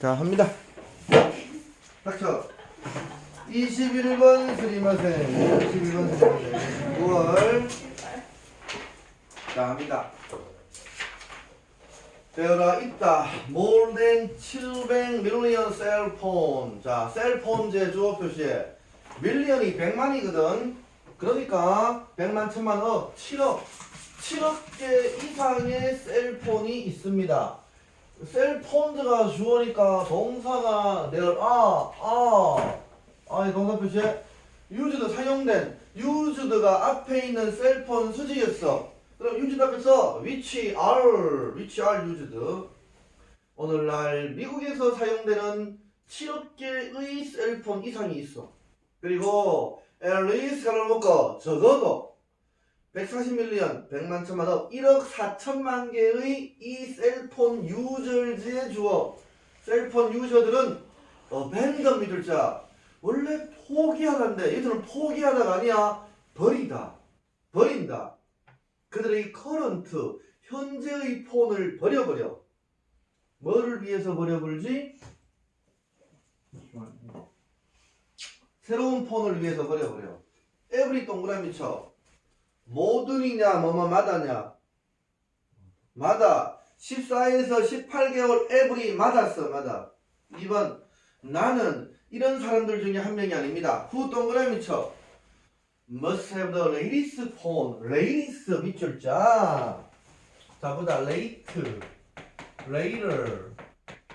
자, 합니다. 닥쳐. 21번 스리마센. 21번 스리마센. 9월. 자, 합니다. 되어라 있다. More than 700 million 셀폰. 자, 셀폰제 주어 표시에 밀리언이 100만이거든. 그러니까 100만, 1000만, 억, 7억. 7억 개 이상의 셀폰이 있습니다. 셀폰즈가 주어니까 동사가 내가 아, 아, 아이 동사 표시에 used 사용된 used가 앞에 있는 셀폰 수직이었어. 그럼 used 앞에서 which are, which are used. 오늘날 미국에서 사용되는 7억 개의 셀폰 이상이 있어. 그리고 앨리스 가를 먹고 적어도 140밀리언, 100만 천만 억, 1억 4천만 개의 이 셀폰 유저즈의 주어. 셀폰 유저들은 어벤더 믿을 자. 원래 포기하다인데 얘들은 포기하다가 아니야. 버리다. 버린다. 그들의 커런트, 현재의 폰을 버려버려. 뭐를 위해서 버려버리지? 새로운 폰을 위해서 버려버려. 에브리 동그라미 쳐. 모든이냐 뭐뭐마다냐? 마다. 14에서 18개월 에브리 맞았어 맞아 2번 나는 이런 사람들 중에 한 명이 아닙니다. 후 동그라미 쳐. Must have the latest phone. Latest 밑줄 자. 자보다 late. Later.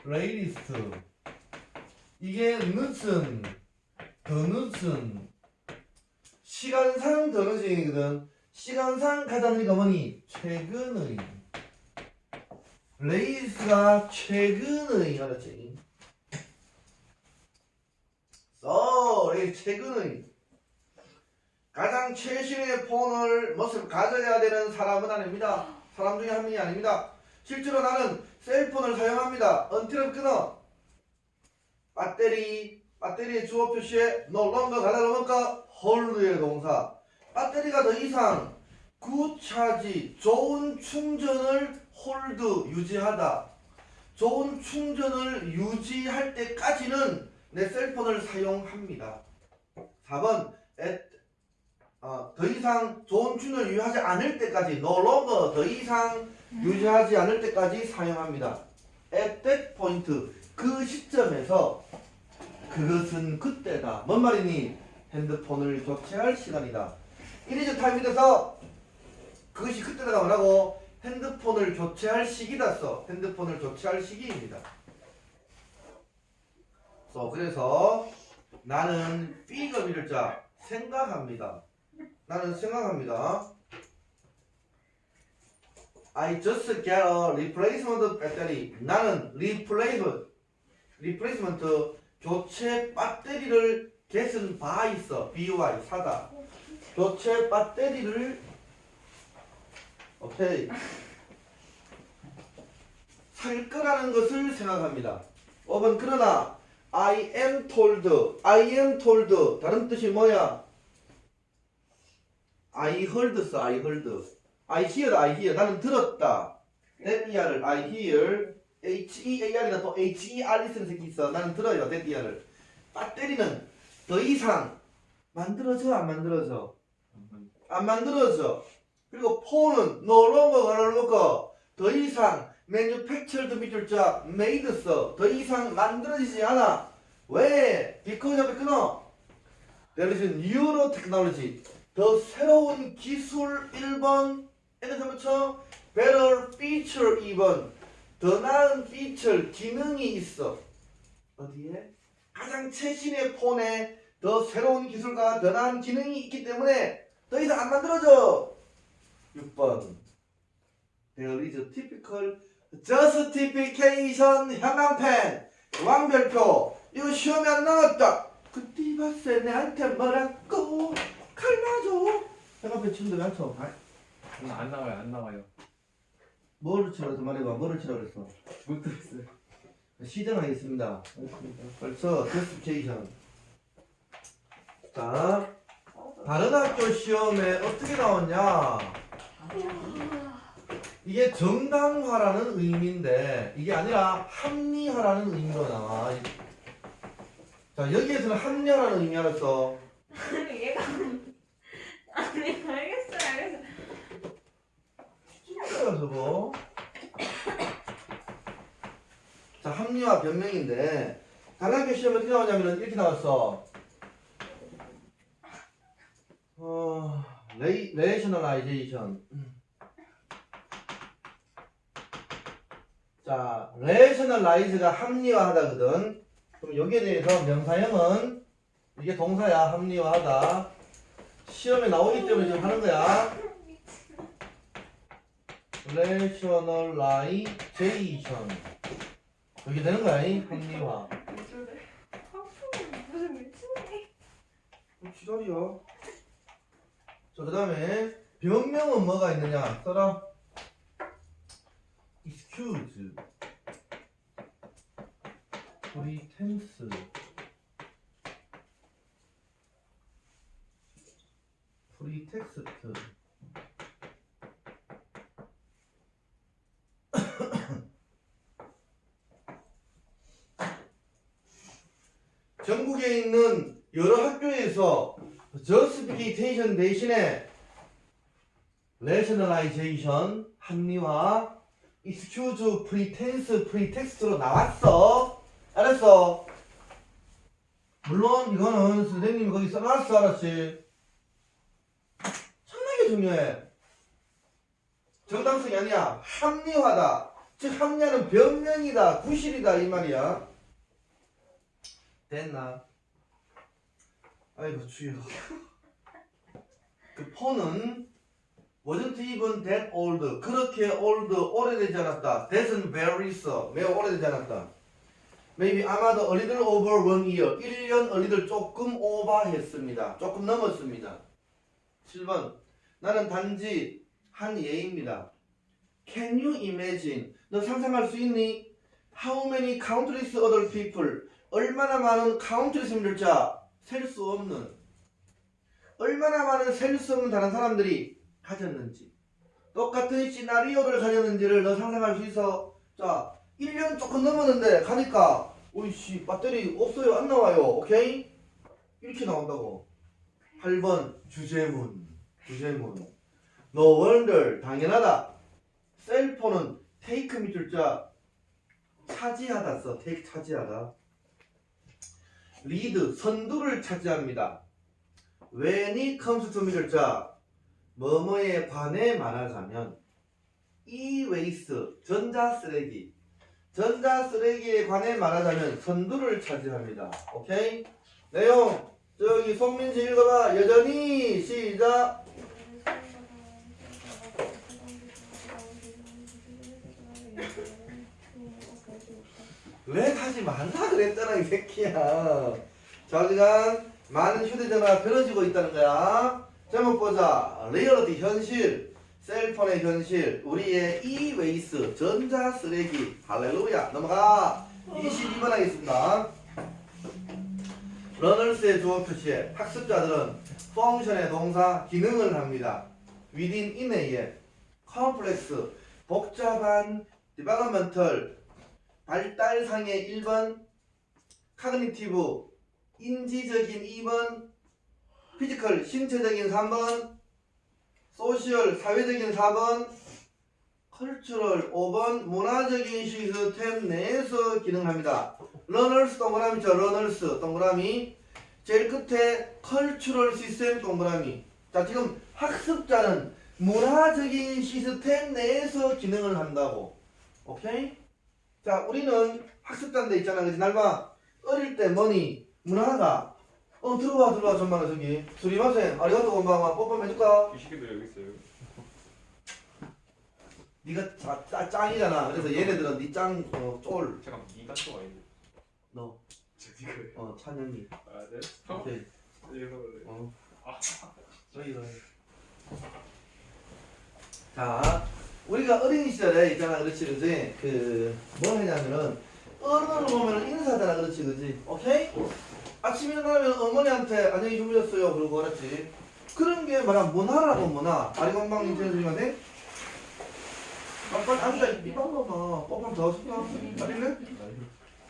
Latest 이게 늦은 더 늦은 시간상 더 늦은이거든 시간상 가장 뭐니? 최근의. 레이스가 최근의 알았지? 써 레이스 최근의. 가장 최신의 폰을 모습 가져야 되는 사람은 아닙니다. 사람 중에 한 명이 아닙니다. 실제로 나는 셀폰을 사용합니다. 언티를 끊어. 배터리 배터리의 주어 표시에 no longer 가다가 뭔가 hold의 동사 배터리가 더 이상 굿차지 좋은 충전을 홀드 유지하다. 좋은 충전을 유지할 때까지는 내 셀폰을 사용합니다. 4번 at, 어, 더 이상 좋은 충전을 유지하지 않을 때까지 no longer 더 이상 유지하지 않을 때까지 사용합니다. at that point 그 시점에서 그것은 그때다. 뭔 말이니? 핸드폰을 교체할 시간이다 이리저 타임이 돼서 그것이 그때다가 뭐라고? 핸드폰을 교체할 시기다 써. 핸드폰을 교체할 시기입니다. so, 그래서 나는 B가 미를 자 생각합니다. 나는 생각합니다. I just get a replacement battery. 나는 replacement replacement 교체 배터리를 get은 바 있어. By 사다 교체 배터리를 오케이 살 거라는 것을 생각합니다. 5번 그러나 I am told I am told 다른 뜻이 뭐야? I heard 써 I heard. I hear I hear. 나는 들었다. That ear을 I hear. H-E-A-R이나 또 H-E-R 쓰는 새끼 있어. 나는 들어요 that ear을 배터리는 더 이상 만들어져 안 만들어져 안 만들어져 그리고 폰은 no longer 가라는 거더 이상 manufactured 밑줄 자 써. 더 이상 만들어지지 않아. 왜? because 앞에 끊어. There is neuro technology. 더 새로운 기술 1번 에는 점쳐 better feature 2번 더 나은 feature 기능이 있어. 어디에? 가장 최신의 폰에 더 새로운 기술과 더 나은 기능이 있기 때문에 더 이상 안 만들어져. 6번. There is a typical justification 형광펜. 왕별표. 이거 시험에 안 나왔다. 그때 봤을 내한테 뭐라고? 칼맞아 형광펜 치는데 왜안 쳐? 아, 음, 안 나와요, 안 나와요. 뭐를 치라 그래서 말해봐. 뭐를 치라 그랬어? 못 들었어요. 시정하겠습니다. 벌써 justification. 자 다른 학교 시험에 어떻게 나왔냐 이게 정당화라는 의미인데 이게 아니라 합리화라는 의미로 나와. 자 여기에서는 합리화라는 의미 알았어. 아니 얘가 아니 알겠어요 알겠어요 진짜요 저거. 자 합리화 변명인데 단학교 시험 어떻게 나오냐면은 이렇게 나왔어. 어 레이 레이셔널라이제이션. 자 레이셔널라이즈가 합리화하다거든. 그럼 여기에 대해서 명사형은 이게 동사야 합리화하다. 시험에 나오기 때문에 지금 하는 거야. 레이셔널라이제이션 여기 되는 거야 이 합리화 하품이 무슨 미친놈이 어, 지랄이야 자 그 다음에 변명은 뭐가 있느냐 써라 excuse pretense pretext 전국에 있는 여러 학교에서 justification 대신에 rationalization 합리화 excuse pretense pretext로 나왔어. 알았어? 물론 이거는 선생님이 거기 써놨어 알았지? 엄청나게 중요해. 정당성이 아니야. 합리화다. 즉 합리화는 변명이다. 구실이다 이 말이야. 됐나? 아이고 주여 그 폰은 wasn't even that old 그렇게 old 오래되지 않았다 that은 very 있어 매우 오래되지 않았다 maybe 아마도 a little over one year 1년 어리들 조금 오버했습니다 조금 넘었습니다 7번 나는 단지 한 예입니다 Can you imagine 너 상상할 수 있니? How many countless other people 얼마나 많은 카운트리스 힘들자 셀 수 없는 얼마나 많은 셀 수 없는 다른 사람들이 가졌는지 똑같은 시나리오를 가졌는지를 너 상상할 수 있어. 자 1년 조금 넘었는데 가니까 오이씨 배터리 없어요? 안 나와요. 오케이? 이렇게 나온다고. 8번 주제문 주제문. No wonder. 당연하다. 셀폰은 테이크 밑줄 자 차지하다 써. 테이크 차지하다. 리드 선두를 차지합니다. When it comes to 미들자 뭐뭐에 관해 말하자면 e-waste 전자 쓰레기 전자 쓰레기에 관해 말하자면 선두를 차지합니다. 오케이? 내용 저기 송민지 읽어봐 여전히 시작 왜 하지 말라 그랬잖아 이 새끼야 자기간 많은 휴대전화가 변해지고 있다는 거야. 제목 보자. 리얼리티 현실. 셀폰의 현실. 우리의 e-waste 전자 쓰레기. 할렐루야. 넘어가. 22번 하겠습니다. 러널스의 주어 표시에 학습자들은 펑션의 동사 기능을 합니다. Within in에의 컴플렉스 복잡한 디바가먼털 발달상의 1번, 카그니티브 인지적인 2번, 피지컬 신체적인 3번, 소시얼 사회적인 4번, 컬처럴 5번 문화적인 시스템 내에서 기능합니다. 러널스 동그라미죠. 러널스 동그라미 제일 끝에 컬처럴 시스템 동그라미 자 지금 학습자는 문화적인 시스템 내에서 기능을 한다고 오케이? 자, 우리는 학습자인데 있잖아. 그지? 날봐. 어릴 때 뭐니? 문화가. 어, 들어와, 들어와, 전만아, 저기. 수리마센, 아리가토 건방아, 뽀뽀 해줄까? 이 시계도 여기 있어요. 니가 짜, 짜, 짱이잖아. 그래서 얘네들은 니 짱, 어, 쫄. 잠깐 이가 또 아닌데. 너, 저 이거요. 어, 찬영이. 아 네. 오케이. 이거 어, 아 저기가. 자, 우리가 어린 시절에 있잖아. 그렇지, 그지? 그, 뭐 하냐면은, 어른을 보면 인사잖아. 그렇지, 그지? 오케이? 아침 일어나면 어머니한테 안녕히 주무셨어요. 그러고 그렇지. 그런 게 말하면 문화라고 문화. 아리건방님 전해주님한테 빨리 앉아 이 방법아 뽀뽀 더 쓸까? 아닐래?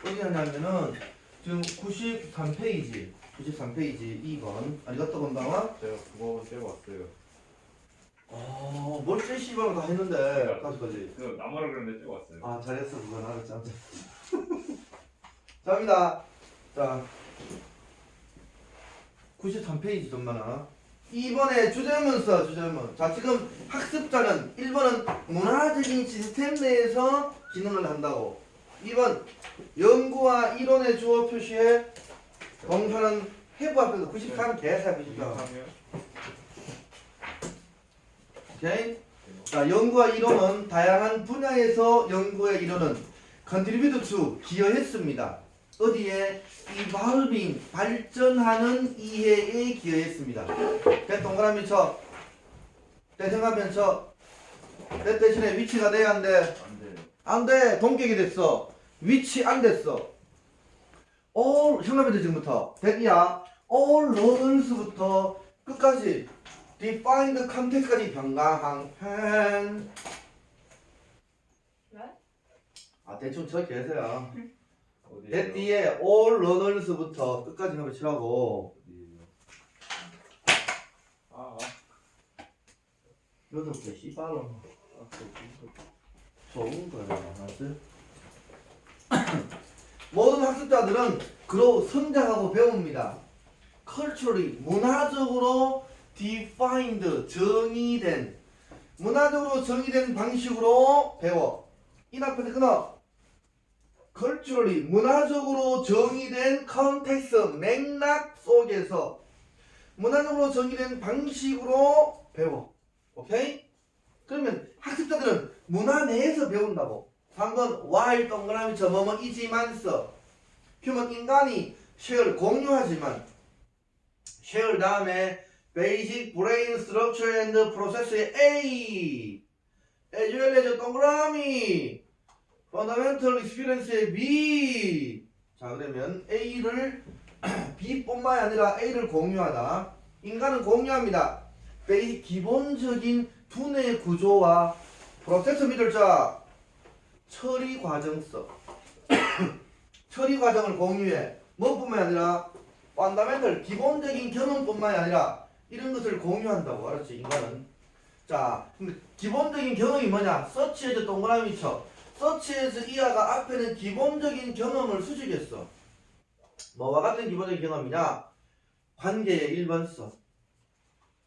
어디 하냐면은 지금 93페이지 93페이지 2번 아리가또 건방아 제가 국어 떼고 왔어요. 어, 뭘 제시방을 다 했는데 까지까지 그 나무라 그랬는데 떼고 왔어요. 아 잘했어 그건 알았지 자 갑니다 자 93페이지 좀 많아 2번에 주제문 써 주제문. 자 지금 학습자는 1번은 문화적인 시스템 내에서 기능을 한다고. 2번 연구와 이론의 주어 표시에 공표는 해부 앞에서 93 개사 93 하면 오케이? 자, 연구와 이론은 다양한 분야에서 연구에 이르는 contribute to 기여했습니다. 어디에 evolving 발전하는 이해에 기여했습니다. 대 동그라미 쳐. 대 생각하면 쳐. 대 대신에 위치가 돼야 안 돼. 안 돼. 동격이 됐어. 위치 안 됐어. all 생각하면 지금부터 대기야. all learners부터 끝까지 define the context까지 변강한 네? 아 대충 쳐 계세요. 대 뒤에 all learners부터 끝까지 한번 치라고. 아, 아, 여덟 개 씨발로 아, 그 좋은 거야. 알았지? 모든 학습자들은 그로 성장하고 배웁니다. culturally 문화적으로 defined 정의된 문화적으로 정의된 방식으로 배워. 이 앞에서 끊어. Culturally 문화적으로 정의된 컨텍스 맥락 속에서 문화적으로 정의된 방식으로 배워. 오케이? 그러면 학습자들은 문화 내에서 배운다고. 3번 while 동그라미 저 뭐뭐 이지만서 휴먼 인간이 share 공유하지만 share 다음에 basic brain structure and process의 A as well 동그라미 fundamental experience의 B. 자 그러면 A를 B뿐만 아니라 A를 공유하다. 인간은 공유합니다. 베이직 기본적인 두뇌 구조와 프로세스 믿을 자 처리 과정서 처리 과정을 공유해. 뭐뿐만 아니라 펀다멘털 기본적인 경험뿐만 아니라 이런 것을 공유한다고. 알았지 인간은? 자 기본적인 경험이 뭐냐? 서치에서 동그라미 쳐 서치에서 이하가 앞에는 기본적인 경험을 수집했어. 뭐와 같은 기본적인 경험이냐? 관계의 1번 써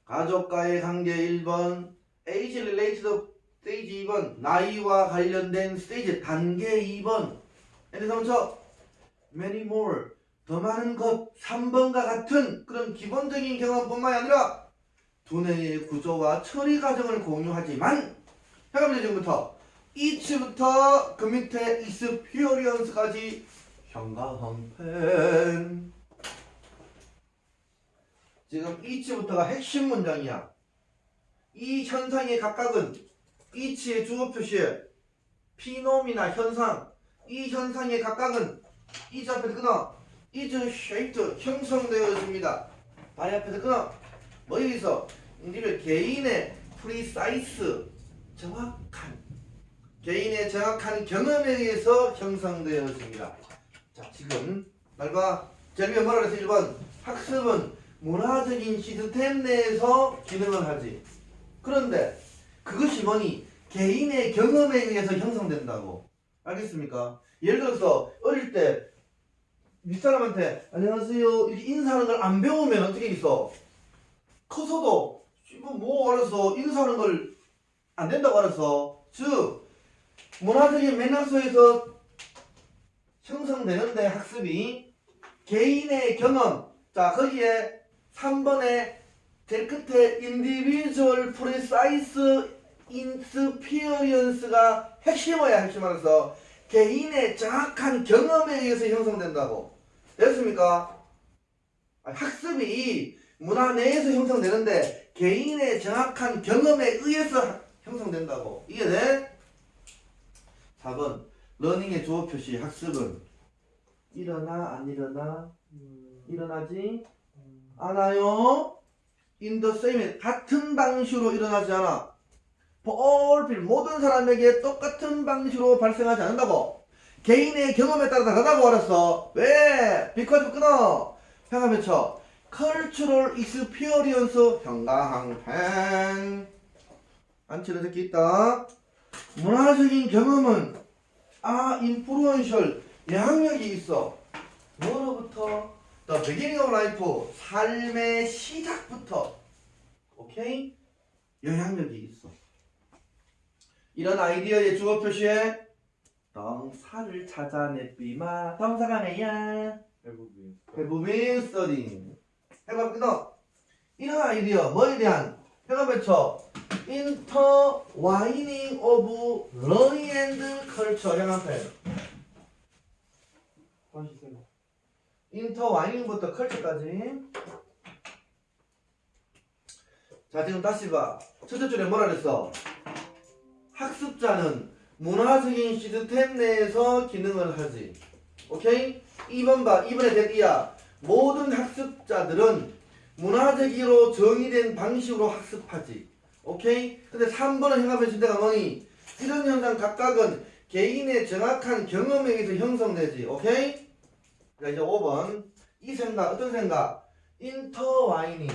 가족과의 관계 1번 age related 스테이지 2번 나이와 관련된 스테이지 단계 2번. 예를 들어서 many more. 더 많은 것 3번과 같은 그런 기본적인 경험뿐만 아니라 두뇌의 구조와 처리 과정을 공유하지만 잠깐만요 지금부터 each부터 그 밑에 experience까지 형광펜. 지금 each부터가 핵심 문장이야. 이 현상의 각각은 each의 주어 표시에 피노미나 현상 이 현상의 각각은 each 앞에서 끊어 is shaped 형성되어집니다. 바리 앞에서 끊어. 뭐 여기서 인디를 개인의 precise 정확한 개인의 정확한 경험에 의해서 형성되어집니다. 자 지금 날봐. 제비가 뭐라 그랬어 1번. 학습은 문화적인 시스템 내에서 기능을 하지. 그런데 그것이 뭐니? 개인의 경험에 의해서 형성된다고. 알겠습니까? 예를 들어서 어릴 때 윗사람한테 안녕하세요. 이렇게 인사하는 걸 안 배우면 어떻게 있어? 커서도 뭐, 뭐 알아서 인사하는 걸 안 된다고 알아서. 즉 문화적인 맥락소에서 형성되는데 학습이 개인의 경험 자 거기에 3번에 제일 끝에 individual precise experience가 핵심어야 핵심 알아서 개인의 정확한 경험에 의해서 형성된다고 됐습니까? 아, 학습이 문화 내에서 형성되는데 개인의 정확한 경험에 의해서 형성된다고 이해돼? 4번 러닝의 주어 표시 학습은. 일어나 안 일어나? 일어나지 않아요. In the same 같은 방식으로 일어나지 않아. for all people 모든 사람에게 똑같은 방식으로 발생하지 않는다고. 개인의 경험에 따라 다르다고 알았어. 왜? because 끊어. 형아 맺혀 cultural experience 형광 펜. 안 치는 새끼 있다 문화적인 경험은 아 influential 영향력이 있어. 뭐로부터? The beginning of life 삶의 시작부터. 오케이? 영향력이 있어. 이런 아이디어의 주어 표시에 동사를 찾아내비마. 동사가 뭐야. 해부빈 스터디 해봐 끊어. 이런 아이디어 뭐에 대한? 해가 맺혀 intertwining of learning and culture 형한편 다시 쌤. 인터와이닝부터 컬처까지. 자 지금 다시 봐. 첫째 줄에 뭐라 그랬어? 학습자는 문화적인 시스템 내에서 기능을 하지. 오케이? 2번 봐. 2번에 대비야. 모든 학습자들은 문화적으로 정의된 방식으로 학습하지 오케이 근데 3번은 행합의 시대가 뭐니 이런 현상 각각은 개인의 정확한 경험에 의해서 형성되지 오케이 자 이제 5번 이 생각 어떤 생각? 인터와이닝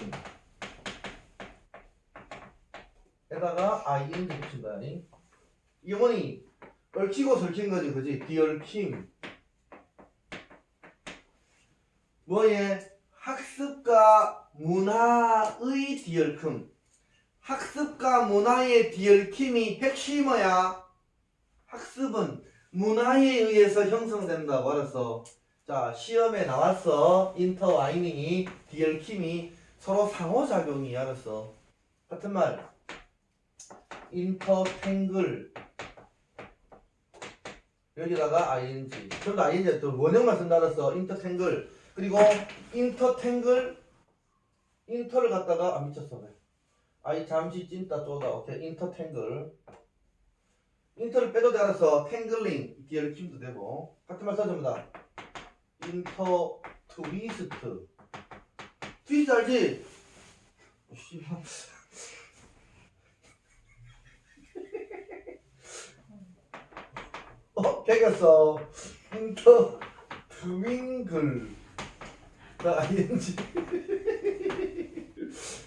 에다가 ing 붙인 거야 뭐니? 얽히고 설킨 거지 그지? 디얽힘 뭐예? 학습과 문화의 디얽힘 학습과 문화의 디얽힘이 핵심이 뭐야? 학습은 문화에 의해서 형성된다고 알았어. 자 시험에 나왔어. 인터와이닝이 디얼킴이 서로 상호작용이 알았어. 같은 말. 인터탱글. 여기다가 ing. 다 ing 또 원형만 쓴다 알았어. 인터탱글. 그리고 인터탱글. 인터를 갖다가 아 미쳤어. 왜 아이 잠시 찐따 쪼다. 오케이 인터탱글. 인터를 빼도 돼 알았어. 탱글링. 디얼킴도 되고. 같은 말 써줍니다. 인터 트위스트. 트위스트 알지? 어, 씨발. 어 개겼어. 인터 트윙글. 나 ing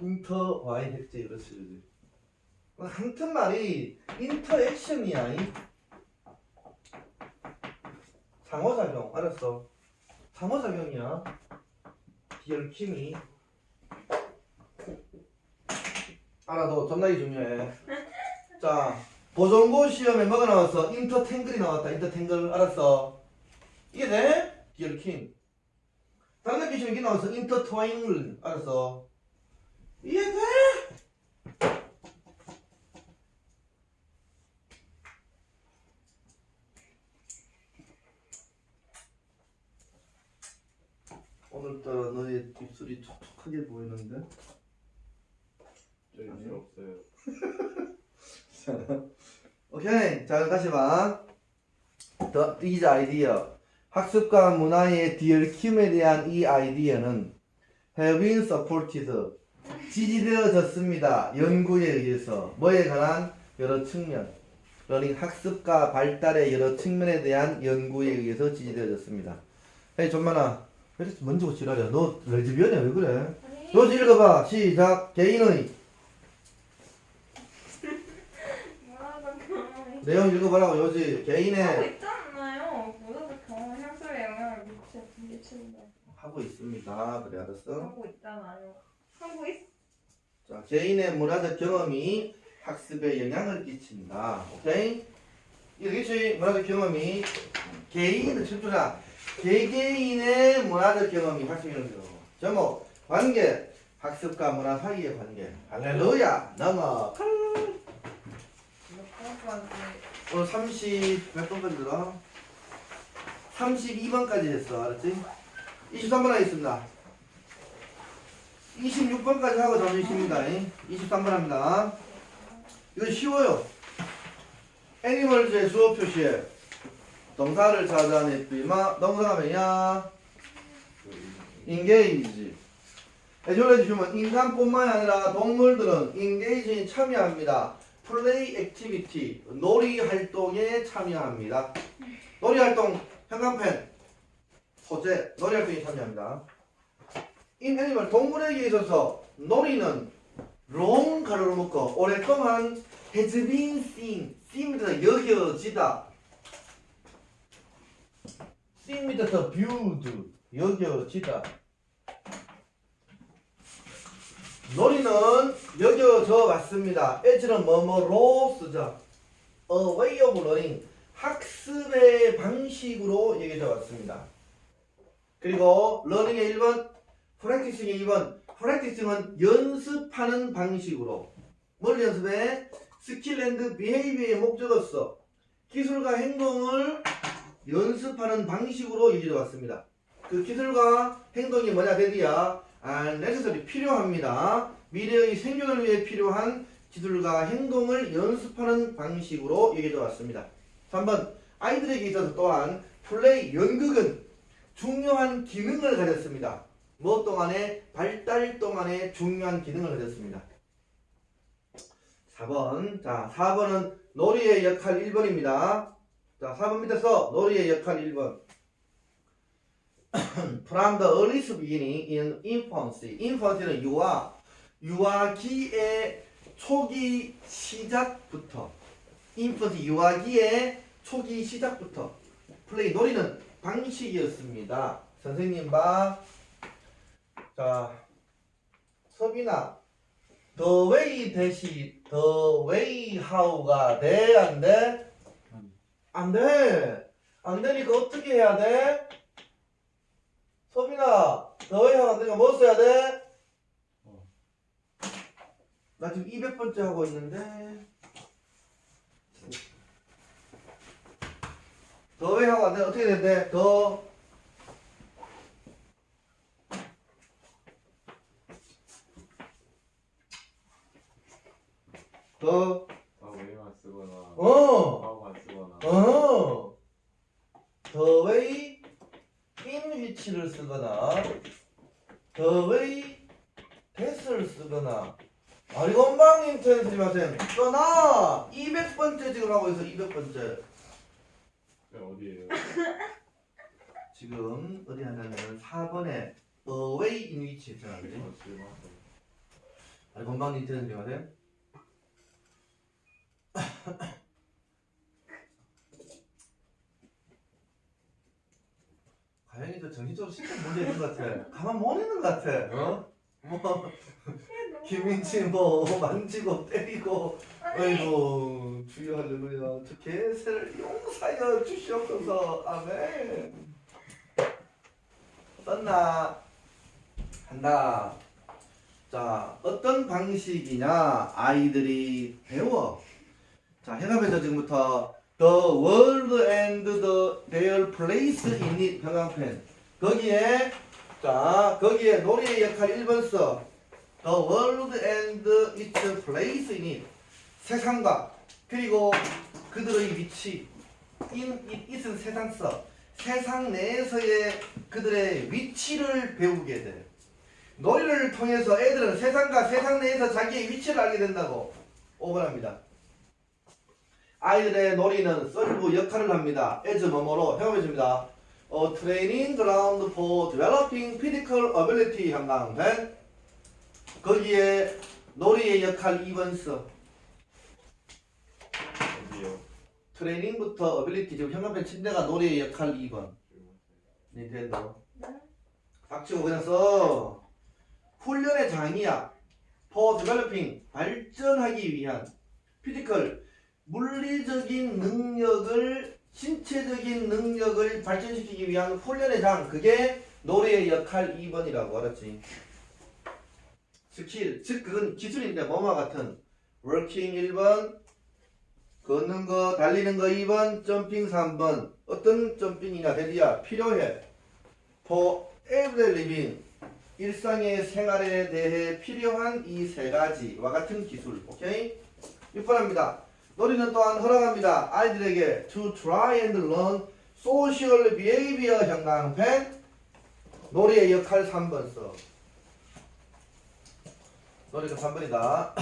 인터 와이 핵제 그렇지 한튼 말이 인터액션이야 이. 상호작용. 알았어. 상호작용이야. 비열킴이. 알아도 존나게 중요해. 자 보정고 시험에 뭐가 나왔어? 인터탱글이 나왔다. 인터탱글. 알았어. 이게 돼? 비열킴. 다른 학기 시험에 나왔어. 인터트와잉글 알았어 이게 돼? 오늘따라 너의 입술이 촉촉하게 보이는데? 저희 필요 없어요. 오케이 자 그럼 다시 봐 The, these idea 학습과 문화의 디얼킴에 대한 이 아이디어는 have been supported 지지되어졌습니다. 연구에 의해서. 뭐에 관한? 여러 측면. 러닝 학습과 발달의 여러 측면에 대한 연구에 의해서 지지되어졌습니다. 에이 존만아. 왜 이렇게 먼저 지랄이야 너 레즈비언이야. 왜 그래? 요지 읽어봐. 시작. 개인의. 뭐라고 내용 읽어보라고 요지. 하고 개인의. 있잖아요. 모두가 경험 향수에 영향을 미치, 미친다. 하고 있습니다. 그래 알았어. 하고 있잖아요. 있. 자 개인의 문화적 경험이 학습에 영향을 끼친다. 오케이? 이렇게 문화적 경험이 개인을 춤추라. 개개인의 문화적 경험이 영향을 끼쳐. 제목 관계 학습과 문화 사이의 관계. 할렐루야 넘어. 오늘 30 몇 번까지 들어? 32번까지 했어. 알았지? 23번 하겠습니다. 26번까지 하고 쉽니다. 23번 합니다. 이거 쉬워요. 애니멀즈의 주어 표시에 동사를 찾아내비마 동사가 뭐냐? engage. 에듀레이즈 휴먼 인간뿐만 아니라 동물들은 engage에 참여합니다. 플레이 액티비티 놀이 활동에 참여합니다. 놀이 활동 형광펜 소재 놀이 활동에 참여합니다. In animal 동물에게 있어서 놀이는 long 가로로 묶어 오랫동안 has been seen seen입니다 여겨지다 seen입니다 viewed 여겨지다 놀이는 여겨져 왔습니다. as는 뭐뭐로 쓰죠. A way of learning 학습의 방식으로 여겨져 왔습니다. 그리고 learning의 1번, practicing의 2번. practicing은 연습하는 방식으로 뭘 연습해? 스킬 앤드 비헤이비어의 목적으로서 기술과 행동을 연습하는 방식으로 여겨져 왔습니다. 그 기술과 행동이 뭐냐 데디야 아, necessary 필요합니다. 미래의 생존을 위해 필요한 기술과 행동을 연습하는 방식으로 여겨져 왔습니다. 3번 아이들에게 있어서 또한 플레이 연극은 중요한 기능을 가졌습니다. 무엇 동안에 발달 동안에 중요한 기능을 가졌습니다. 4번 자 4번은 놀이의 역할 1번입니다. 자 4번 밑에서 놀이의 역할 1번 From the earliest beginning in infancy. infancy는 유아, 유아기의 초기 시작부터. infancy 유아기의 초기 시작부터. 플레이 놀이는 방식이었습니다. 선생님 봐. 자, 서빈아. The way 대시 the way how가 돼? 안 돼? 안 돼. 안 되니까 어떻게 해야 돼? 소빈아, 너희 하나 내가 뭐 써야 돼? 어. 나 지금 200번째 하고 있는데. 하고 안 돼? 어떻게 된대? 더. 더. 다 왜만 쓰거나 어. 하고만 쓰거나 어. The way in which를 쓰거나 the way that을 쓰거나 아니 건방님 텐스리 마셈 떠나 200번째 지금 하고 있어 200번째 네, 어디에요? 지금 어디 하냐면 4번에 the way in which 했잖아 그지? 어, 하세요. 아니 건방님 텐스리 마셈 가영이도 정신적으로 심한 문제 있는 것 같아. 가만 못 있는 것 같아. 어? 뭐 김민치 뭐 만지고 때리고 아이고 주여 할렐루야. 저 개새를 용사여 주시옵소서. 아멘. 썼나? 한다. 자 어떤 방식이냐? 아이들이 배워 자 해답에서 지금부터 The world and the, their place in it 형광펜. 거기에 자 거기에 놀이의 역할 1번 써. The world and its place in it. 세상과 그리고 그들의 위치. In it it은 세상 써. 세상 내에서의 그들의 위치를 배우게 돼. 놀이를 통해서 애들은 세상과 세상 내에서 자기의 위치를 알게 된다고 5번합니다 아이들의 놀이는 썰부 역할을 합니다. as 뭐뭐로 해보겠습니다. 어, training ground for developing physical ability 형광펜 거기에 놀이의 역할 2번 써. 트레이닝부터 어빌리티 지금 형광펜 침대가 놀이의 역할 2번. 지금 하세요. 닌텐도. 네. 닥치고 그냥 써. 훈련의 장이야. for developing 발전하기 위한 피지컬 물리적인 능력을 신체적인 능력을 발전시키기 위한 훈련의 장 그게 놀이의 역할 2번이라고 알았지. 스킬 즉 그건 기술인데 뭐뭐 같은 워킹 1번 걷는 거 달리는 거 2번 점핑 3번. 어떤 점핑이냐 데디야 필요해. For everyday living 일상의 생활에 대해 필요한 이 세 가지와 같은 기술 오케이? 6번합니다 놀이는 또한 허락합니다 아이들에게 to try and learn social behavior 형광펜 놀이의 역할 3번 써 놀이가 3번이다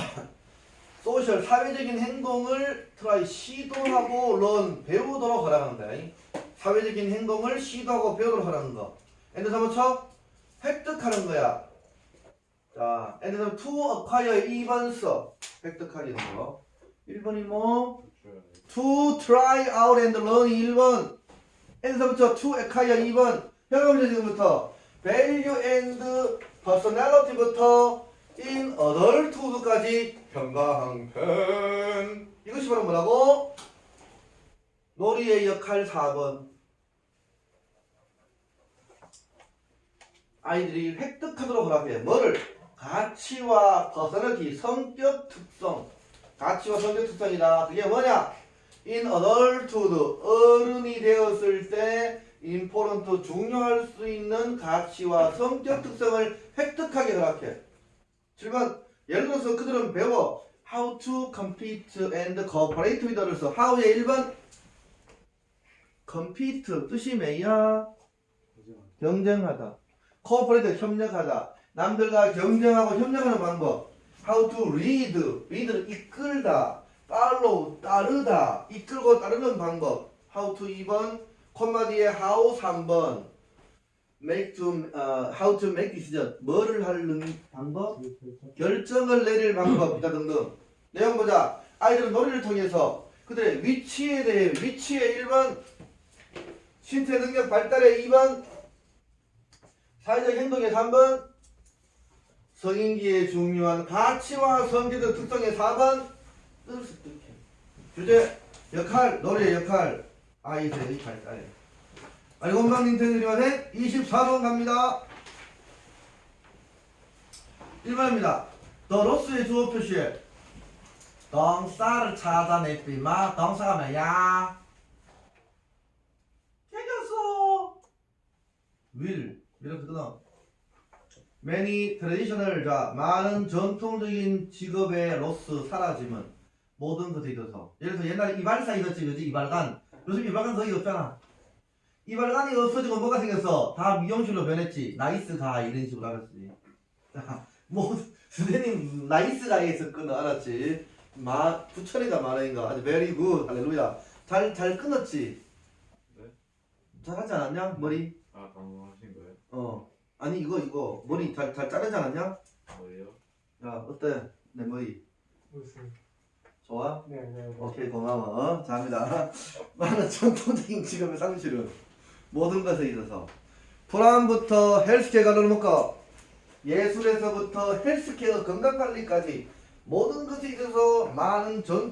소셜 사회적인 행동을 트라이 시도하고 런 배우도록 하라는 거야. 사회적인 행동을 시도하고 배우도록 하라는 거. 엔드 삼번 쳐 획득하는 거야. 자, 엔드 삼번 to acquire 2번 써. 획득하기는 거. 1번이 뭐? 그렇죠. to try out and learn 1번. 엔드 삼번 쳐 to acquire 2번. 현금 지금부터 value and personality부터 in adulthood까지 평가항편. 이것이 바로 뭐라고? 놀이의 역할 4번. 아이들이 획득하도록 하라고 해. 뭐를? 가치와 퍼서널티, 성격 특성. 가치와 성격 특성이다. 그게 뭐냐? In adulthood, 어른이 되었을 때 important, 중요할 수 있는 가치와 성격 특성을 획득하게 허락해. 7번, 예를 들어서 그들은 배워 How to compete and cooperate with others. How의 1번 compete 뜻이 뭐야? 경쟁하다. cooperate 협력하다. 남들과 경쟁하고 협력하는 방법. How to lead. lead는 이끌다. follow 따르다. 이끌고 따르는 방법. How to 2번. 콤마 뒤에 how 3번. make to 어, how to make decision. 뭐를 하는 방법? 결정을 내릴 방법 기타 등등 내용 보자 아이들은 놀이를 통해서 그들의 위치에 대해 위치의 1번 신체 능력 발달의 2번 사회적 행동의 3번 성인기에 중요한 가치와 성질의 특성의 4번 뜻을 습득해 주제 역할 놀이의 역할 아이들의 발달 알고문방 닌텐도 리만의 24번 갑니다 1번입니다. 더 로스의 주어 표시에 동사를 찾아내비마 동사가 뭐야? 깨졌어. will 이렇게 끊어. Many traditional 자 많은 전통적인 직업의 로스 사라짐은 모든 것에 있어서. 예를 들어서 옛날에 이발사 있었지 그지? 이발관. 요즘 이발관 거의 없잖아. 이발관이 없어지고 뭐가 생겼어? 다 미용실로 변했지. 나이스 가 이런 식으로 알았지. 뭐 선생님 나이스 가이에서 끊어 알았지? 마 부천인가 만원인가 아주 베리 굿 할렐루야. 잘 잘 끊었지? 네? 잘하지 않았냐 머리? 아 방금 하신 거예요? 어 아니 이거 이거. 머리 잘 잘 자르지 않았냐? 뭐예요? 야 어때? 내 머리? 무슨 좋아? 네, 네, 네. 오케이 고마워. 자 합니다. 많은 전통적인 직업의 상실은 모든 것에 있어서. 프람부터 헬스케어가 넘어가 예술에서부터 헬스케어 건강관리까지 모든 것에 있어서 많은 전